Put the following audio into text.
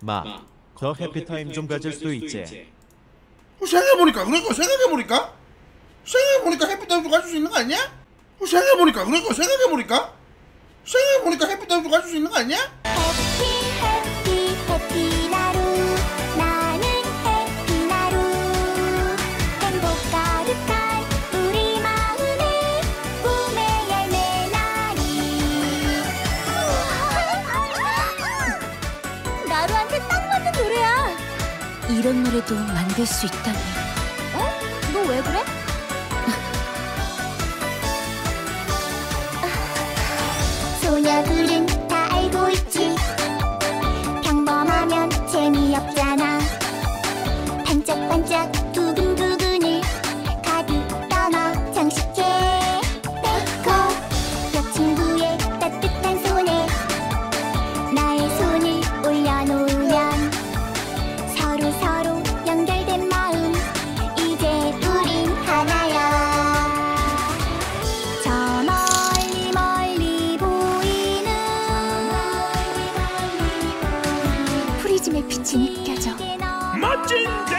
마, 더 해피타임 좀 가질 수도 있지. 어, 생각해보니까 그러니까 생각해보니까 생각해보니까 해피타임도 가질 수 있는 거 아니야? 어, 생각해보니까 그러니까 생각해보니까 생각해보니까 해피타임도 가질 수 있는 거 아니야? 이런 노래도 만들 수 있다니. 프리즘의 빛이 느껴져 멋진.